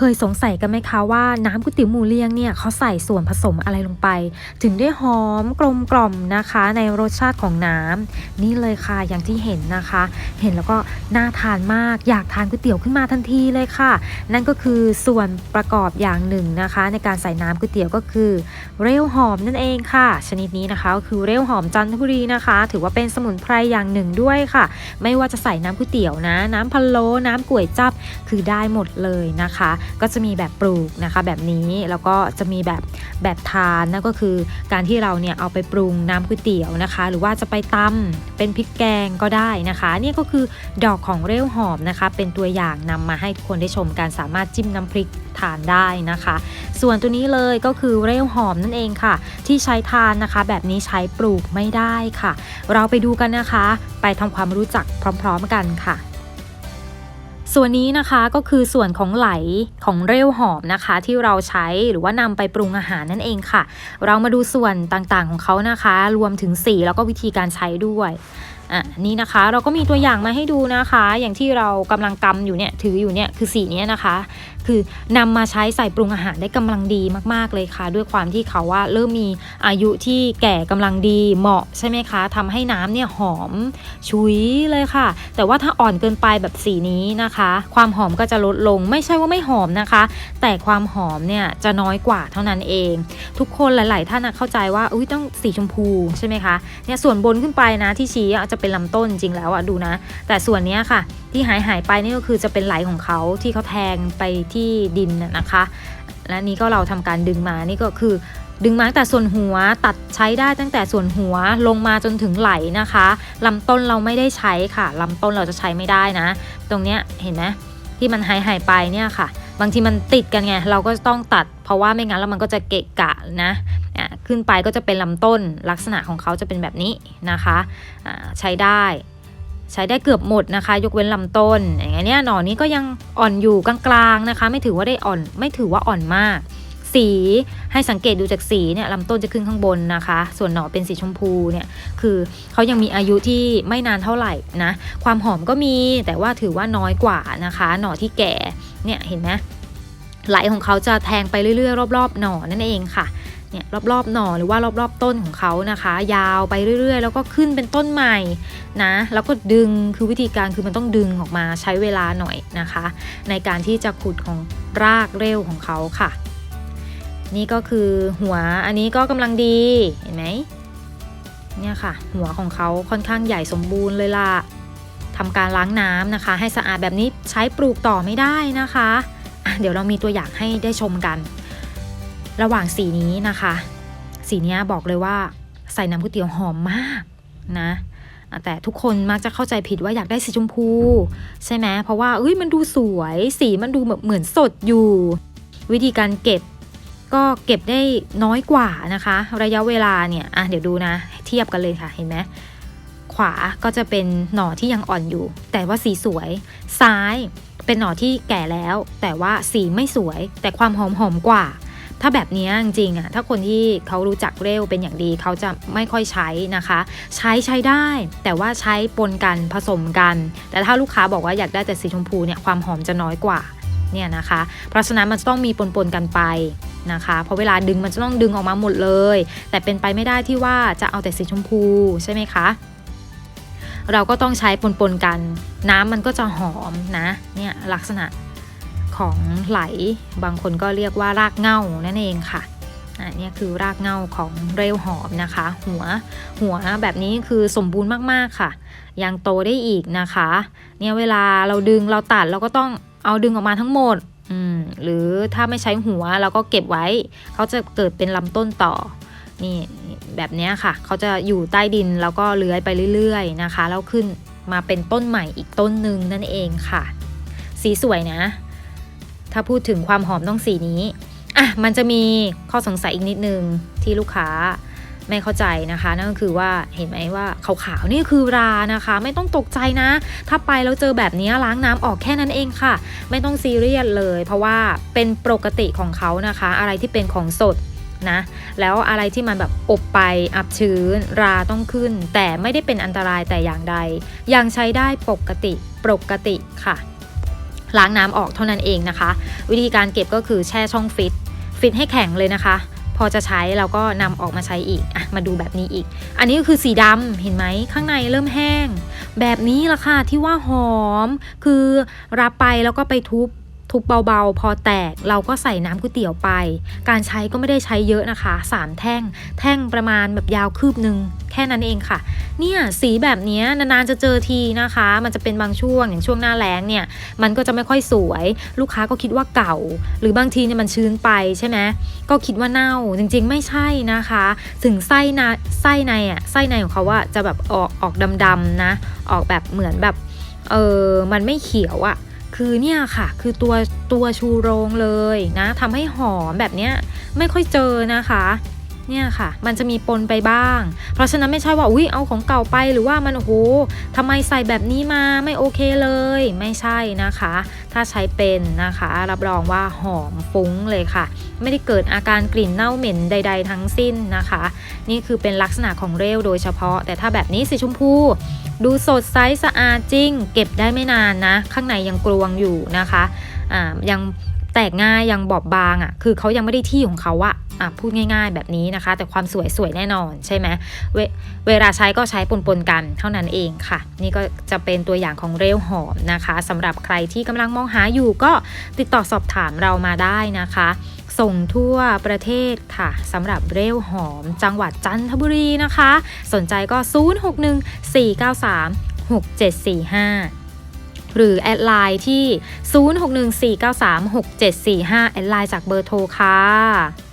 เคยสงสัยกันไหมคะว่าน้ำก๋วยเตี๋ยวหมูเลียงเนี่ยเขาใส่ส่วนผสมอะไรลงไป ถึงได้หอมกลมกล่อมนะคะ ในรสชาติของน้ำนี่เลยค่ะอย่างที่เห็นนะคะ เห็นแล้วก็น่าทานมากอยากทานก๋วยเตี๋ยวขึ้นมาทันทีเลยค่ะ นั่นก็คือส่วนประกอบอย่างหนึ่งนะคะ ในการใส่น้ำก๋วยเตี๋ยวก็คือ เรยวหอมนั่นเองค่ะ ชนิดนี้นะคะก็คือเรยวหอมจันทบุรีนะคะ ถือว่าเป็นสมุนไพรอย่างหนึ่งด้วยค่ะ ไม่ว่าจะใส่น้ำก๋วยเตี๋ยวนะ น้ำพะโล้น้ำก๋วยจับคือได้หมดเลยนะคะก็จะมีแบบปลูกนะคะแบบนี้แล้วก็จะมีแบบแบบทานนั่นก็คือการที่เราเนี่ยเอาไปปรุงน้ำก๋วยเตี๋ยวนะคะ หรือว่าจะไปตำเป็นพริกแกงก็ได้นะคะนี่ก็คือดอกของเรยวหอมนะคะ เป็นตัวอย่างนำมาให้ทุกคนได้ชมการสามารถจิ้มน้ำพริกทานได้นะคะ ส่วนตัวนี้เลยก็คือเรยวหอมนั่นเองค่ะ ที่ใช้ทานนะคะ แบบนี้ใช้ปลูกไม่ได้ค่ะ เราไปดูกันนะคะ ไปทำความรู้จักพร้อม ๆ กันค่ะ ส่วนนี้นะคะก็คือส่วนของไหลของเรยวหอมนะคะ ที่เราใช้หรือว่านำไปปรุงอาหารนั่นเองค่ะ เรามาดูส่วนต่างๆของเขานะคะ รวมถึงสีแล้วก็วิธีการใช้ด้วยอะนี่นะคะเราก็มีตัวอย่างมาให้ดูนะคะ อย่างที่เรากำลังกำอยู่เนี่ยถืออยู่เนี่ยคือสีนี้นะคะ คือนำมาใช้ใส่ปรุงอาหารได้กำลังดีมากๆเลยค่ะ ด้วยความที่เขาว่าเริ่มมีอายุที่แก่กำลังดีเหมาะใช่ไหมคะทำให้น้ำเนี่ยหอมชุยเลยค่ะ แต่ว่าถ้าอ่อนเกินไปแบบสีนี้นะคะ ความหอมก็จะลดลงไม่ใช่ว่าไม่หอมนะคะ แต่ความหอมเนี่ยจะน้อยกว่าเท่านั้นเอง ทุกคนหลาย ๆ ท่านเข้าใจว่าอุ้ยต้องสีชมพูใช่ไหมคะเนี่ยส่วนบนขึ้นไปนะที่ชี้จะเป็นลำต้นจริงแล้วอะดูนะ แต่ส่วนนี้ค่ะ ที่หายหายไปนี่ก็คือจะเป็นไหลของเขาที่เขาแทงไปที่ดินน่ะนะคะ และนี้ก็เราทำการดึงมานี่ก็คือ ดึงมาตั้งแต่ส่วนหัวตัดใช้ได้ตั้งแต่ส่วนหัวลงมาจนถึงไหลนะคะลำต้นเราไม่ได้ใช้ค่ะลำต้นเราจะใช้ไม่ได้นะ ตรงเนี้ยเห็นไหมที่มันหายหายไปเนี่ยค่ะ บางทีมันติดกันไงเราก็ต้องตัด เพราะว่าไม่งั้นแล้วมันก็จะเกะกะนะขึ้นไปก็จะเป็นลำต้นลักษณะของเขาจะเป็นแบบนี้นะคะ ใช้ได้ ใช้ได้เกือบหมดนะคะ ยกเว้นลำต้น อย่างเงี้ยหนอนนี้ก็ยังอ่อนอยู่กลางๆนะคะ ไม่ถือว่าได้อ่อนไม่ถือว่าอ่อนมาก สีให้สังเกตดูจากสีเนี่ยลำต้นจะขึ้นข้างบนนะคะ ส่วนหนอเป็นสีชมพูเนี่ยคือเขายังมีอายุที่ไม่นานเท่าไหร่นะความหอมก็มีแต่ว่าถือว่าน้อยกว่านะคะ หนอที่แก่เนี่ยเห็นไหมไหลของเขาจะแทงไปเรื่อยๆ รอบๆ หนอนั่นเองค่ะ เนี่ยรอบๆหน่อหรือว่ารอบๆต้นของเขานะคะ ยาวไปเรื่อย ๆ แล้วก็ขึ้นเป็นต้นใหม่นะแล้วก็ดึงคือวิธีการคือมันต้องดึงออกมาใช้เวลาหน่อยนะคะ ในการที่จะขุดของรากเร็วของเขาค่ะ นี่ก็คือหัวอันนี้ก็กำลังดีเห็นไหมเนี่ยค่ะ หัวของเขาค่อนข้างใหญ่สมบูรณ์เลยล่ะทำการล้างน้ำนะคะ ให้สะอาดแบบนี้ใช้ปลูกต่อไม่ได้นะคะะเดี๋ยวเรามีตัวอย่างให้ได้ชมกัน ระหว่างสีนี้นะคะ สีนี้บอกเลยว่าใส่น้ำก๋วยเตี๋ยวหอมมากนะอะแต่ทุกคนมักจะเข้าใจผิดว่าอยากได้สีชมพู ใช่ไหมเพราะว่าเอ้ยมันดูสวย สีมันดูแบบเหมือนสดอยู่ วิธีการเก็บก็เก็บได้น้อยกว่านะคะ ระยะเวลาเนี่ยอะเดี๋ยวดูนะ เทียบกันเลยค่ะเห็นไหมขวาก็จะเป็นหน่อที่ยังอ่อนอยู่ แต่ว่าสีสวย ซ้ายเป็นหน่อที่แก่แล้ว แต่ว่าสีไม่สวย แต่ความหอมหอมกว่า ถ้าแบบนี้จริงๆอะถ้าคนที่เขารู้จักเร็วเป็นอย่างดีเขาจะไม่ค่อยใช้นะคะ ใช้ใช้ได้ แต่ว่าใช้ปนกันผสมกัน แต่ถ้าลูกค้าบอกว่าอยากได้แต่สีชมพูเนี่ยความหอมจะน้อยกว่าเนี่ยนะคะ เพราะฉะนั้นมันจะต้องมีปนๆกันไปนะคะ เพราะเวลาดึงมันจะต้องดึงออกมาหมดเลย แต่เป็นไปไม่ได้ที่ว่าจะเอาแต่สีชมพูใช่ไหมคะ เราก็ต้องใช้ปนๆกัน น้ำมันก็จะหอมนะ เนี่ยลักษณะ ของไหล บางคนก็เรียกว่ารากเง้านั่นเองค่ะอะเนี่ยคือรากเง้าของเรวหอมนะคะ หัวหัวแบบนี้คือสมบูรณ์มากๆค่ะ ยังโตได้อีกนะคะ เนี่ยเวลาเราดึงเราตัดเราก็ต้องเอาดึงออกมาทั้งหมดอืมหรือถ้าไม่ใช้หัวเราก็เก็บไว้ เขาจะเกิดเป็นลำต้นต่อนี่แบบนี้ค่ะ เขาจะอยู่ใต้ดินแล้วก็เลื้อยไปเรื่อยๆนะคะ แล้วขึ้นมาเป็นต้นใหม่อีกต้นหนึ่งนั่นเองค่ะ สีสวยนะ ถ้าพูดถึงความหอมต้องสีนี้อะมันจะมีข้อสงสัยอีกนิดนึงที่ลูกค้าไม่เข้าใจนะคะ นั่นก็คือว่าเห็นไหมว่าขาวๆนี่คือรานะคะ ไม่ต้องตกใจนะ ถ้าไปแล้วเจอแบบนี้ล้างน้ำออกแค่นั้นเองค่ะ ไม่ต้องซีเรียสเลย เพราะว่าเป็นปกติของเขานะคะ อะไรที่เป็นของสดนะแล้วอะไรที่มันแบบอบไปอับชื้น ราต้องขึ้น แต่ไม่ได้เป็นอันตรายแต่อย่างใด ยังใช้ได้ปกติปกติค่ะ ล้างน้ำออกเท่านั้นเองนะคะ วิธีการเก็บก็คือแช่ช่องฟิต ฟิตให้แข็งเลยนะคะ พอจะใช้เราก็นำออกมาใช้อีกอะมาดูแบบนี้อีก อันนี้ก็คือสีดำเห็นไหมข้างในเริ่มแห้ง แบบนี้ละค่ะที่ว่าหอม คือรับไปแล้วก็ไปทุบ ทุบเบาๆ พอแตกเราก็ใส่น้ำก๋วยเตี๋ยวไป การใช้ก็ไม่ได้ใช้เยอะนะคะสามแท่ง แท่งประมาณแบบยาวคืบหนึ่งแค่นั้นเองค่ะ เนี่ยสีแบบนี้นานๆจะเจอทีนะคะ มันจะเป็นบางช่วงอย่างช่วงหน้าแล้งเนี่ย มันก็จะไม่ค่อยสวย ลูกค้าก็คิดว่าเก่า หรือบางทีเนี่ยมันชื้นไปใช่ไหมก็คิดว่าเน่าจริงๆไม่ใช่นะคะ ถึงไส้นะไส้ในอะไส้ในของเขาว่าจะแบบออกออกดำๆนะ ออกแบบเหมือนแบบเออมันไม่เขียวอะ่ะ คือเนี่ยค่ะ คือตัวตัวชูโรงเลยนะทำให้หอมแบบเนี้ยไม่ค่อยเจอนะคะ เนี่ยค่ะ มันจะมีปนไปบ้าง เพราะฉะนั้นไม่ใช่ว่าอุ้ยเอาของเก่าไปหรือว่ามันโอ้โหทำไมใส่แบบนี้มาไม่โอเคเลย ไม่ใช่นะคะ ถ้าใช้เป็นนะคะ รับรองว่าหอมฟุ้งเลยค่ะ ไม่ได้เกิดอาการกลิ่นเน่าเหม็นใด ๆ ทั้งสิ้นนะคะ นี่คือเป็นลักษณะของเรลโดยเฉพาะ แต่ถ้าแบบนี้สีชมพูดูสดใสสะอาดจริง เก็บได้ไม่นานนะ ข้างในยังกรวงอยู่นะคะ อ่า ยัง แตกง่ายยังบอบบางอะ่ะคือเขายังไม่ได้ที่ของเขาอะอะพูดง่าย ๆ แบบนี้นะคะ แต่ความสวยสวยแน่นอนใช่ไหมเวเวลาใช้ก็ใช้ปนๆกันเท่านั้นเองค่ะ นี่ก็จะเป็นตัวอย่างของเรลหอมนะคะสำหรับใครที่กำลังมองหาอยู่ก็ติดต่อสอบถามเรามาได้นะคะส่งทั่วประเทศค่ะสำหรับเรลหอมจังหวัดจันทบุรีนะคะ สนใจก็ 061493 6745 หรือแอดไลน์ที่ 0614936745 แอดไลน์จากเบอร์โทรค่ะ